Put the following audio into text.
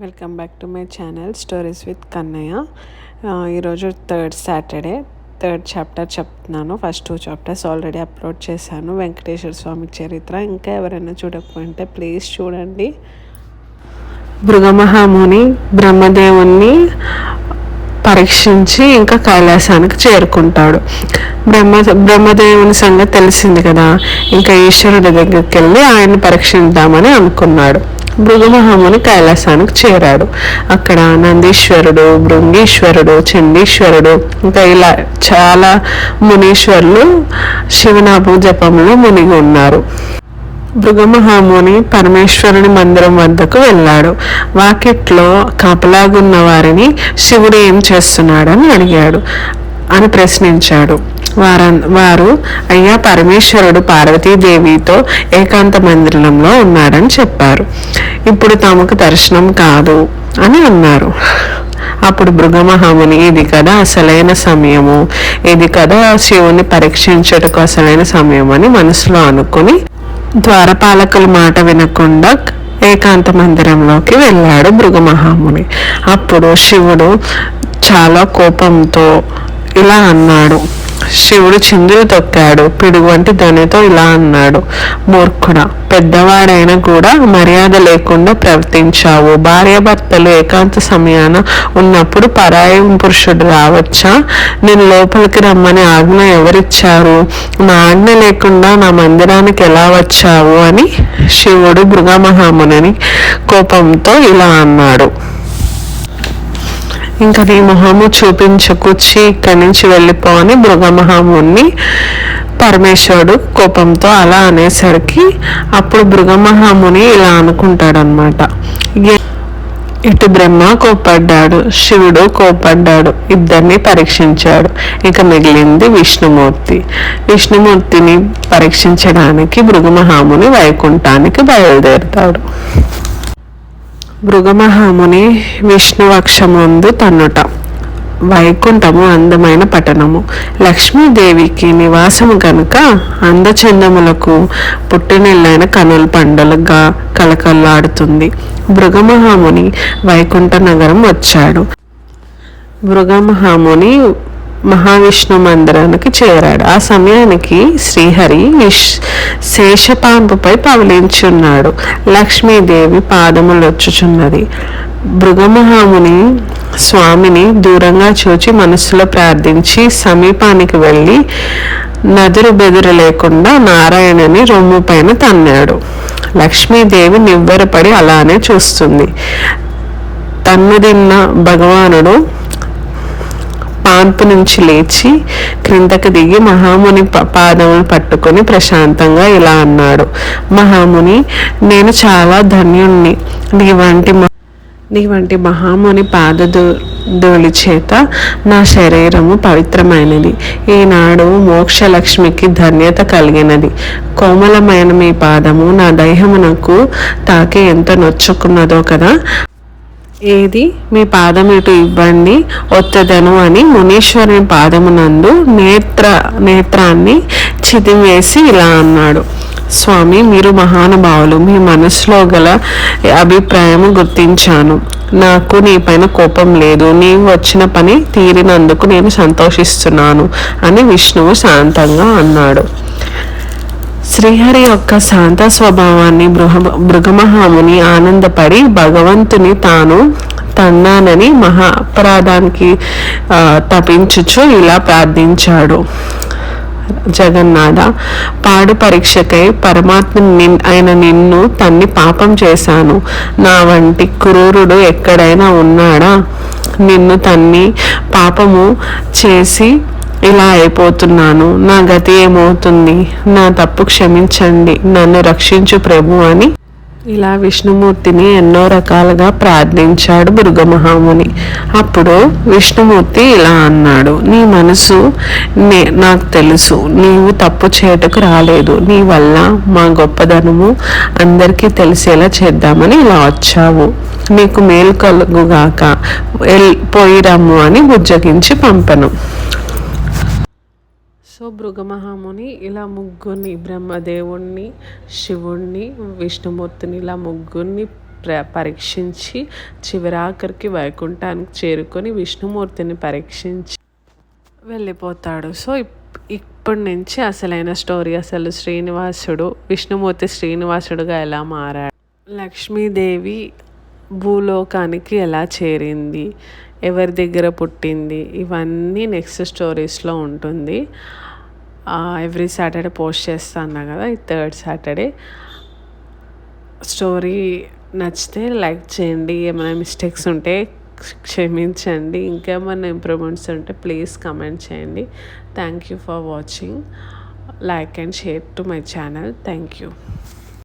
Welcome back to my channel stories with Kannayya ఈరోజు third Saturday third chapter చెప్తున్నాను. First two chapters already upload చేశాను. వెంకటేశ్వర స్వామి చరిత్ర. ఇంకా ఎవరైనా చూడకపోయింటే ప్లీజ్ చూడండి. భృగమహాముని బ్రహ్మదేవుణ్ణి పరీక్షించి ఇంకా కైలాసానికి చేరుకుంటాడు. బ్రహ్మ బ్రహ్మదేవుని సంగతి తెలిసింది కదా. ఇంకా ఈశ్వరుడి దగ్గరికి వెళ్ళి ఆయన్ని పరీక్షిద్దామని అనుకున్నాడు. భృగమహాముని కైలాసానికి చేరాడు. అక్కడ నందీశ్వరుడు భృంగీశ్వరుడు చండీశ్వరుడు ఇంకా ఇలా చాలా మునీశ్వరులు శివనాభు జపంలో మునిగి ఉన్నారు. భృగమహాముని పరమేశ్వరుని మందిరం వద్దకు వెళ్ళాడు. వాకిట్లో కాపలాగున్న వారిని శివుడు ఏం చేస్తున్నాడని అడిగాడు అని ప్రశ్నించాడు. వార వారు అయ్యా పరమేశ్వరుడు పార్వతీదేవితో ఏకాంత మందిరంలో ఉన్నాడని చెప్పారు. ఇప్పుడు తమకు దర్శనం కాదు అని అన్నారు. అప్పుడు భృగమహాముని ఇది కదా అసలైన సమయము. ఇది కదా శివుని పరీక్షించటకు అసలైన సమయం అని మనసులో అనుకుని ద్వారపాలకుల మాట వినకుండా ఏకాంత మందిరంలోకి వెళ్ళాడు భృగమహాముని అప్పుడు శివుడు చాలా కోపంతో ఇలా అన్నాడు. శివుడు చిందులు తొక్కాడు. పిడుగు వంటి ధ్వనితో ఇలా అన్నాడు మూర్ఖుడ పెద్దవాడైనా కూడా మర్యాద లేకుండా ప్రవర్తించావు. భార్యాభర్తలు ఏకాంత సమయాన ఉన్నప్పుడు పరాయి పురుషుడు రావచ్చా? నేను లోపలికి రమ్మని ఆజ్ఞ ఎవరిచ్చారు? నా ఆజ్ఞ లేకుండా నా మందిరానికి ఎలా వచ్చావు? అని శివుడు మృగమహామునిని కోపంతో ఇలా అన్నాడు ఇంకా నీ మొహము చూపించకూర్చి ఇక్కడి నుంచి వెళ్ళిపో అని పరమేశ్వరుడు కోపంతో అలా అనేసరికి అప్పుడు భృగమహాముని ఇలా అనుకుంటాడనమాట ఇటు బ్రహ్మ కోపడ్డాడు శివుడు కోపడ్డాడు ఇద్దరిని పరీక్షించాడు. ఇక మిగిలింది విష్ణుమూర్తి. విష్ణుమూర్తిని పరీక్షించడానికి భృగమహాముని వైకుంఠానికి బయలుదేరుతాడు. భృగమహాముని విష్ణువక్షముందు తన్నుట. వైకుంఠము అందమైన పట్టణము. లక్ష్మీదేవికి నివాసము కనుక అందచందములకు పుట్టినెల్లైన కనుల పండుగగా కలకల్లాడుతుంది భృగమహాముని వైకుంఠ నగరం వచ్చాడు. భృగమహాముని మహావిష్ణు మందిరానికి చేరాడు. ఆ సమయానికి శ్రీహరి విష్ శేషపాంపుపై పవలించున్నాడు. లక్ష్మీదేవి పాదములొచ్చుచున్నది భృగమహాముని స్వామిని దూరంగా చూచి మనస్సులో ప్రార్థించి సమీపానికి వెళ్ళి నదురు బెదురు లేకుండా నారాయణని రొమ్ము పైన తన్నాడు. లక్ష్మీదేవి నివ్వెరపడి అలానే చూస్తుంది. తన్నుదిన్న భగవానుడు పాన్పు నుంచి లేచి క్రిందకి దిగి మహాముని ప- పాదములు పట్టుకొని ప్రశాంతంగా ఇలా అన్నాడు. మహాముని నేను చాలా ధన్యుణ్ణి. నీ వంటి నీ వంటి మహాముని పాదధూళి చేత నా శరీరము పవిత్రమైనది. ఈనాడు మోక్షలక్ష్మికి ధన్యత కలిగినది. కోమలమైన మీ పాదము నా దేహమునకు తాకి ఎంత నొచ్చుకున్నదో కదా ఏది? మీ పాదం ఇటు ఇవ్వండి. ఒత్తదను అని మునీశ్వరుని పాదమునందు నేత్ర నేత్రాన్ని చిదివేసి ఇలా అన్నాడు. స్వామి మీరు మహానుభావులు. మీ మనసులో గల అభిప్రాయము గుర్తించాను. నాకు నీ పైన కోపం లేదు. నీవు వచ్చిన పని తీరినందుకు నేను సంతోషిస్తున్నాను అని విష్ణువు శాంతంగా అన్నాడు. శ్రీహరి యొక్క శాంత స్వభావాన్ని బృహ మృగమహాముని ఆనందపడి భగవంతుని తాను తన్నానని మహా అపరాధానికి తపించుచు ఇలా ప్రార్థించాడు. జగన్నాథ పాడు పరీక్షకై పరమాత్మ నిన్ ఆయన నిన్ను తన్ని పాపం చేశాను. నా వంటి క్రూరుడు ఎక్కడైనా ఉన్నాడా? నిన్ను తన్ని పాపము చేసి ఇలా అయిపోతున్నాను. నా గతి ఏమవుతుంది? నా తప్పు క్షమించండి. నన్ను రక్షించు ప్రభు అని ఇలా విష్ణుమూర్తిని ఎన్నో రకాలుగా ప్రార్థించాడు మురుగమహాముని అప్పుడు విష్ణుమూర్తి ఇలా అన్నాడు నీ మనసు నే నాకు తెలుసు. నీవు తప్పు చేయటకు రాలేదు. నీ వల్ల మా గొప్పదనము అందరికీ తెలిసేలా చేద్దామని ఇలా వచ్చావు. నీకు మేలు కలుగుగాక. ఎల్ పోయిరమ్ము అని బుజ్జగించి పంపను. సో భృగమహాముని ఇలా ముగ్గురిని బ్రహ్మదేవుణ్ణి శివుణ్ణి విష్ణుమూర్తిని ఇలా ముగ్గురిని పరీక్షించి చివరాఖరికి వైకుంఠానికి చేరుకొని విష్ణుమూర్తిని పరీక్షించి వెళ్ళిపోతాడు. సో ఇప్పటి నుంచి అసలైన స్టోరీ అసలు శ్రీనివాసుడు విష్ణుమూర్తి శ్రీనివాసుడుగా ఎలా మారాడు? లక్ష్మీదేవి భూలోకానికి ఎలా చేరింది? ఎవరి దగ్గర పుట్టింది ఇవన్నీ నెక్స్ట్ స్టోరీస్లో ఉంటుంది. ఎవ్రీ సాటర్డే పోస్ట్ చేస్తాను కదా ఈ థర్డ్ సాటర్డే స్టోరీ నచ్చితే లైక్ చేయండి ఏమైనా మిస్టేక్స్ ఉంటే క్షమించండి ఇంకేమైనా ఇంప్రూవ్మెంట్స్ ఉంటే ప్లీజ్ కమెంట్ చేయండి. Thank you for watching like and share to my channel thank you